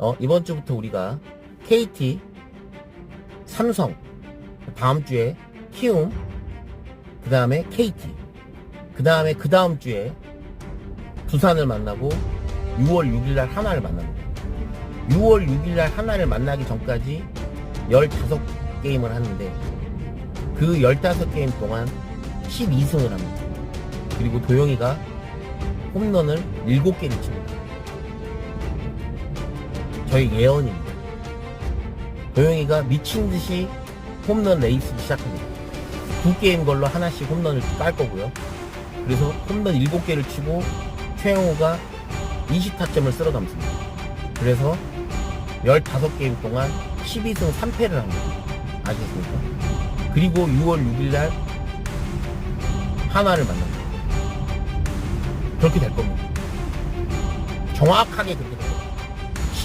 어, 이번 주부터 우리가 KT, 삼성, 다음 주에 키움, 그 다음에 KT, 그 다음에 그 다음 주에 두산을 만나고 6월 6일날 하나를 만납니다. 6월 6일날 하나를 만나기 전까지 15게임을 하는데 그 15게임 동안 12승을 합니다. 그리고 도영이가 홈런을 7개를 칩니다. 저희 예언입니다. 도영이가 미친 듯이 홈런 레이스를 시작합니다. 두 게임 걸로 하나씩 홈런을 깔 거고요. 그래서 홈런 7개를 치고 최영호가 20타점을 쓸어 담습니다. 그래서 15게임 동안 12승 3패를 합니다. 아시겠습니까? 그리고 6월 6일날 하나를 만납니다. 그렇게 될 겁니다. 정확하게 그렇게